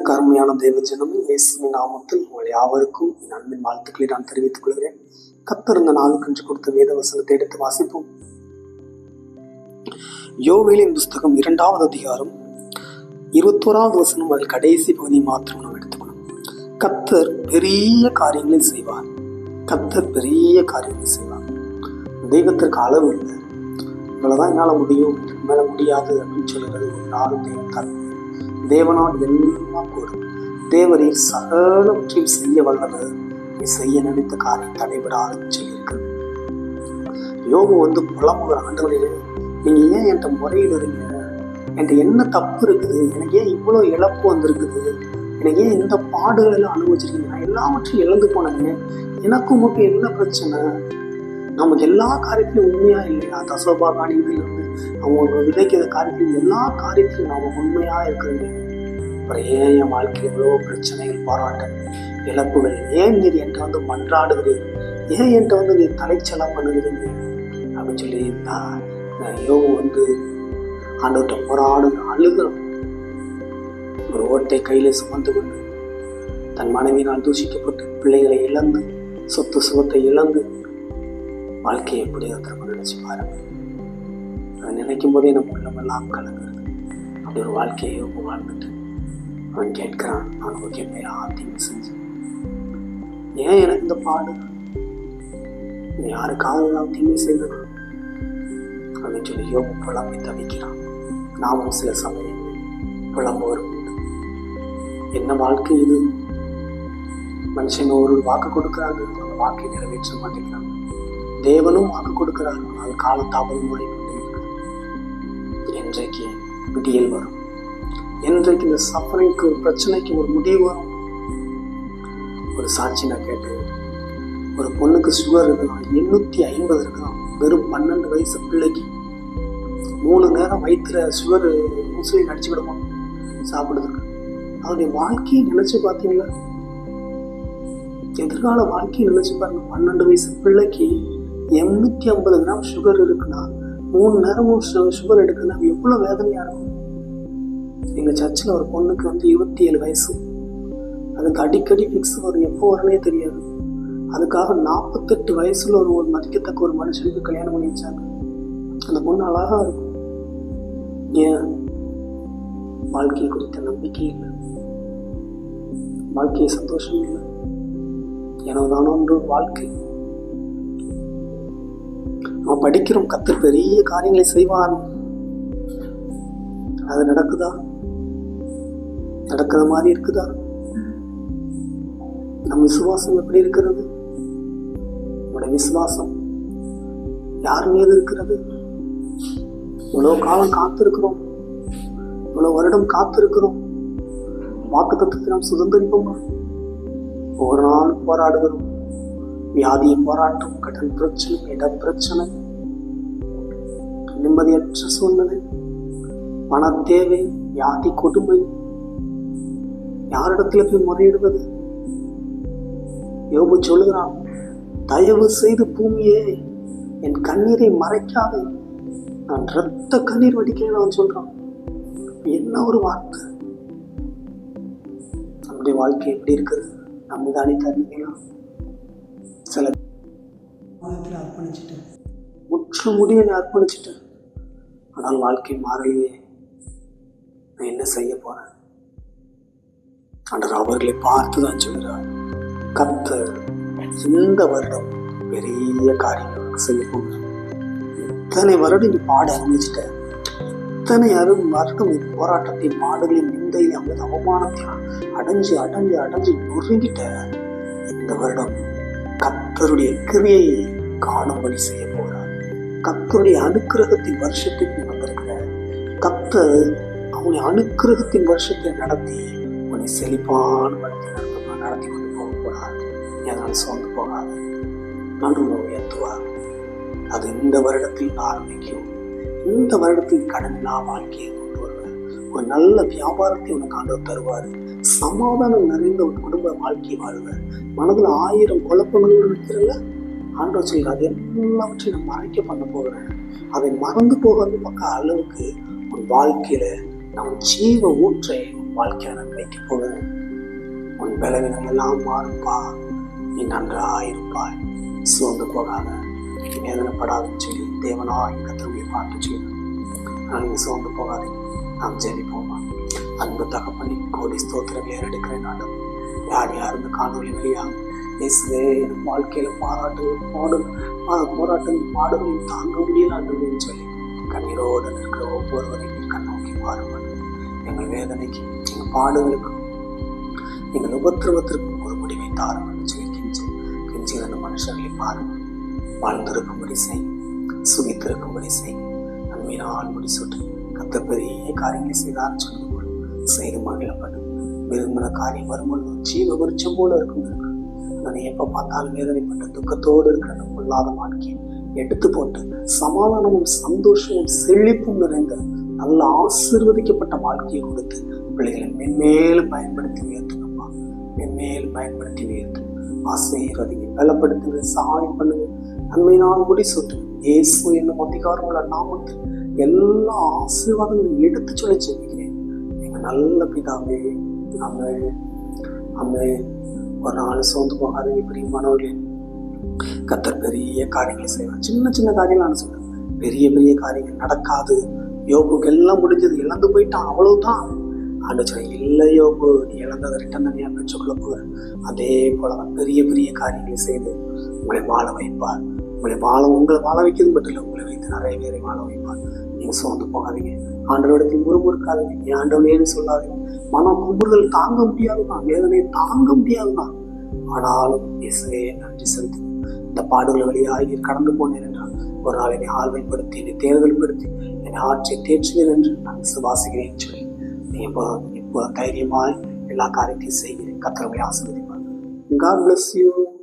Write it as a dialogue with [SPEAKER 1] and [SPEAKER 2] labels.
[SPEAKER 1] எனக்கு அருமையான தெய்வ ஜனமே இயேசுவின் நாமத்தில் உங்கள் யாவருக்கும் என் அன்பின் வாழ்த்துக்களை நான் தெரிவித்துக் கொள்கிறேன். கத்திருந்த இந்த நாளுக்கு என்று கொடுத்த வேத வசனத்தை எடுத்து வாசிப்போம். யோவேலின் புஸ்தகம் இரண்டாவது அதிகாரம் இருபத்தோராவது வசனம் அதில் கடைசி பகுதி மாத்திரம் நாம் எடுத்துக்கணும். கத்தர் பெரிய காரியங்களை செய்வார். கத்தர் பெரிய காரியங்களை செய்வார். தெய்வத்திற்கு அளவு இல்லை. இவ்வளவுதான் என்னால் முடியும். மேலே முடியாது அப்படின்னு சொல்லுறது ஒரு நாளும் தெய்வம் தரும் தேவனால் எல்லாம் கூடும். தேவரீர் சகலவற்றையும் செய்ய வல்லது நீ செய்ய நினைத்த காரியம் தடைபடாதுன்னு சொல்லியிருக்கு யோகு வந்து புலம்புகிற ஆண்டுகளில் நீங்க ஏன் என்கிட்ட முறையிடுறீங்க என்கிட்ட என்ன தப்பு இருக்குது? எனக்கு ஏன் இவ்வளோ இழப்பு வந்திருக்குது? எனக்கு ஏன் இந்த பாடுகள் எல்லாம் அனுபவிச்சிருக்கீங்க? நான் எல்லாவற்றையும் இழந்து போனேங்க எனக்கும் மட்டும் என்ன பிரச்சனை? நமக்கு எல்லா காரியத்திலும் உண்மையா இல்லையா? தசோபா காரியத்திலிருந்து அவங்க விதைக்கிற காரியத்தில் எல்லா காரியத்திலும் நாம் உண்மையாக இருக்கிறது அப்புறம் ஏன் என் வாழ்க்கையில் எவ்வளோ பிரச்சனைகள் போராட்டம் இழப்புகள் ஏன் நீர் என்கிட்ட வந்து மன்றாடுகிறீர்? ஏன் என்கிட்ட வந்து நீ தலைச்சலம் பண்ணுகிறீங்க அப்படின்னு சொல்லி நான் நான் யோகு வந்து ஆண்டவர்கிட்ட போராடு அழுகிறோம் ஒரு ஓட்டை கையில் சுமந்து கொண்டு தன் மனைவியினால் தூஷிக்கப்பட்டு பிள்ளைகளை இழந்து சொத்து சுகத்தை இழந்து வாழ்க்கையை எப்படி இருக்கிறவங்க நினைச்சு பாருங்க. அதை நினைக்கும் போதே நம்ம உள்ளமெல்லாம் கலங்குறது. அப்படி ஒரு வாழ்க்கையை யோகு வாழ்ந்துட்டு அவன் கேட்கிறான் நான் ஓகே பேர் ஆத்தியம் செஞ்சு ஏன் எனக்கு இந்த பாடு? யாருக்காவது நான் தீமை செய்தனா அப்படின்னு சொல்லி யோகு புலம்பி தவிக்கிறான். நாமும் சில சமயம் புலம்புவர் என்ன வாழ்க்கை இது? மனுஷங்க ஒரு வாக்கு கொடுக்குறாங்க அந்த வாக்கை நிறைவேற்ற மாட்டேங்கிறாங்க. தேவனும் வாக்கு கொடுக்குறாங்க அது காலம் முடியும் இன்றைக்கு என்றைக்கு விடியல் வரும். என்றைக்கு இந்த சஃபரிங்க்கு ஒரு பிரச்சனைக்கு ஒரு முடிவு வரும். ஒரு சாட்சி நான் கேட்டு ஒரு பொண்ணுக்கு சுகர் இருக்கலாம் எண்ணூற்றி ஐம்பது இருக்கலாம் வெறும் பன்னெண்டு வயசு பிள்ளைக்கு. மூணு நேரம் வயிற்றுல சுகர் இன்சுலின் அடிச்சு விடுமா சாப்பிடுறதுக்கு அவருடைய வாழ்க்கையை நினைச்சு பார்த்தீங்களா? எதிர்கால வாழ்க்கையை நினைச்சு பாருங்க. பன்னெண்டு வயசு பிள்ளைக்கு எண்ணூற்றி ஐம்பது கிராம் சுகர் இருக்குன்னா மூணு நேரமும் சுகர் எடுக்குன்னா எவ்வளோ வேதனையாக இருக்கும் எங்கள் சர்ச்சில் ஒரு பொண்ணுக்கு வந்து இருபத்தி ஏழு வயசு. அதுக்கு அடிக்கடி ஃபிக்ஸ் வரும். எப்போ வரனே தெரியாது. அதுக்காக நாற்பத்தெட்டு வயசுல ஒரு ஒரு மதிக்கத்தக்க ஒரு மனுஷனுக்கு கல்யாணம் பண்ணி வச்சாங்க. அந்த பொண்ணு அழகா இருக்கும். ஏன்? வாழ்க்கை குறித்த நம்பிக்கை இல்லை. வாழ்க்கையை சந்தோஷம் இல்லை. எனதானோன்ற வாழ்க்கை. நம்ம படிக்கிறோம் கத்தர் பெரிய காரியங்களை செய்வார். அது நடக்குதா? நடக்கிற மாதிரி இருக்குதா? நம் விசுவாசம் எப்படி இருக்கிறது? நம்முடைய விசுவாசம் யார் மீது இருக்கிறது? இவ்வளவு காலம் காத்திருக்கிறோம். இவ்வளவு வருடம் காத்திருக்கிறோம். வாக்கு தத்துவத்தை நாம் சுதந்திரிப்போமா? ஒவ்வொரு நாளும் போராடுகிறோம். வியாதியை போராட்டம் கடன் பிரச்சனை இட பிரச்சனை நிம்மதியற்ற சூழ்நிலை பண தேவை வியாதி கொடுமை யாரிடத்துல போய் முறையிடுவது? யோபு சொல்லுகிறான் தயவு செய்து பூமியே என் கண்ணீரை மறைக்காதே. நான் ரத்த கண்ணீர் வடிக்கிறேன் சொல்றான். என்ன ஒரு வார்த்தை? நம்முடைய வாழ்க்கை எப்படி இருக்குது? நம்ம தானே தருவீங்களா சில அர்ப்பணிச்சிட்டேன். முற்று முடிய அர்ப்பணிச்சிட்டேன். ஆனால் வாழ்க்கை மாறலையே. நான் என்ன செய்ய போறேன்? ஆண்டர் அவர்களை பார்த்து தான் சொல்கிறார் கத்தர் இந்த வருடம் பெரிய காரியம் செய்ய போகிறார் இத்தனை வருடம் நீ பாட ஆரம்பிச்சிட்ட இத்தனை அருள் வருடம் இந்த போராட்டத்தை மாடுகளின் நிந்தையில் அவங்க அவமானத்தையும் அடைஞ்சு அடைஞ்சு அடைஞ்சு நொறுங்கிட்ட. இந்த வருடம் கத்தருடைய கிரியை காணும்படி செய்ய போகிறார். கத்தருடைய அனுக்கிரகத்தின் வருஷத்துக்கு கத்தர் அவனுடைய அனுக்கிரகத்தின் வருஷத்தை நடத்தி உன்னை செழிப்பான வழியை நடத்த நடத்தி கொண்டு போக போகிறார் என்னால் சோர்ந்து போகாது. நன்று உயர்த்துவார். அது இந்த வருடத்தில் ஆரம்பிக்கும் இந்த வருடத்தில் நான் வாழ்க்கையை கொண்டு வருவேன். ஒரு நல்ல வியாபாரத்தை உனக்கு ஆண்டவர் தருவார். சமாதானம் நிறைந்த ஒரு குடும்ப வாழ்க்கை வாழ்வார் மனதில் ஆயிரம் குழப்பங்கள் இருக்கிறல்ல? ஆண்டவர் சொல்கிறார் அது எல்லாவற்றையும் நான் மறைக்க பண்ண போகிறேன். அதை மறந்து போகாத பக்க அளவுக்கு உன் வாழ்க்கையில நான் ஜீவ ஊற்றை உன் வாழ்க்கையை நன்மைக்கு உன் பலவீனம் எல்லாம் மாறுப்பா நீ நன்றாயிருப்பாய் சோர்ந்து போகாத. வேதனைப்படாதுன்னு சொல்லி தேவனா கத்தருடைய பாட்டு சொல்லி. ஆனால் நீங்கள் சோர்ந்து போகாதீங்க. நாம் ஜெபிப்போமா? அன்பு தகப்பனி கோடி ஸ்தோத்திரம் ஏறெடுக்கிறேன் நாட்டம் யார் யார் இந்த காணொலி வழியாக இயேசுவே என் வாழ்க்கையில் பாராட்டுகள் பாடும். போராட்டங்கள் பாடுகளையும் தாங்க முடியலான்னு சொல்லி. கண்ணீரோடு நிற்கிற ஒவ்வொருவரையும் கண்ணோக்கி பாருங்கள். எங்கள் வேதனைக்கு எங்கள் பாடுகளுக்கும் எங்கள் உபத்திரவத்திற்கும் ஒரு முடிவை தாருங்கள் சொல்லி கெஞ்சி மனுஷர்களை பாருங்கள். வாழ்ந்திருக்கும்படி செய் சுகித்திருக்கும்படி செய். நன்மையினால் முடிசூட்டு. கத்த பெரிய காரியங்களை செய்தார். சொன்னது போல செய்து மகிழப்படும் விரும்பின காரியம் வரும்பொழுது ஜீவ விருட்சம் போல இருக்கும் நான் எப்போ பார்த்தாலும் வேதனைப்பட்ட துக்கத்தோடு இருக்கிற நம் இல்லாத வாழ்க்கையை எடுத்து போட்டு சமாதானமும் சந்தோஷமும் செழிப்பும் நிறைந்த நல்ல ஆசிர்வதிக்கப்பட்ட வாழ்க்கையை கொடுத்து பிள்ளைகளை மென்மேலும் பயன்படுத்தி உயர்த்துங்கப்பா மென்மேலும் பயன்படுத்தி உயர்த்து ஆசீர்வதிங்க பலப்படுத்துங்க சகாயம் பண்ணுங்க. நன்மையினால் முடி சொத்து இயேசு என்னும் அதிகாரமுள்ள நாமத்தில் எல்லா ஆசீர்வாதங்களும் எடுத்து சொல்லி செல்கிறேன் எங்கள் நல்ல பிதாவே அமே அமே ஒரு நாள் சோர்ந்து போகாதீங்க பிரியமானவர்களே. கத்தர் பெரிய காரியங்களை செய்வார். சின்ன சின்ன காரியங்கள் நான் சொல்றேன். பெரிய பெரிய காரியங்கள் நடக்காது. யோபுக்கு எல்லாம் முடிஞ்சது. இழந்து போயிட்டான். அவ்வளவுதான். ஆண்டு இல்லை யோபு. நீ இழந்ததை ரிட்டன் தனியாக பெற்றுக்கொள்ள போகிற அதே போல தான் பெரிய பெரிய காரியங்களை செய்து உங்களை வாழ வைப்பார். உங்களை வாழ உங்களை வாழ வைக்கிறது மட்டும் இல்லை. உங்களை வைத்து நிறைய பேரை வாழ வைப்பார். நீங்கள் சோர்ந்து போகாதீங்க. ஆண்டவரிடத்தில் முறுமுறுக்காதீங்க. நீ ஆண்டவனேன்னு சொல்லாதீங்க. மன கும்புறுதல் தாங்க முடியாதுதான் வேதனையை தாங்க முடியாதுதான் ஆனாலும் இசையை நன்றி செலுத்து இந்த பாடுகள் வழியாக நீர் கடந்து போனேன் என்றால் ஒரு நாள் என்னை ஆழ்வைப்படுத்தி என்னை தேர்தல் படுத்தி என்னை ஆட்சியை தேற்றுவேன் என்று நான் விசுவாசிக்கிறேன் சொல்லி நீ இப்போ இப்போ தைரியமாய் எல்லா காரியத்தையும் செய்கிறேன். கத்திரவை ஆசிர்வதிப்பார். God bless you.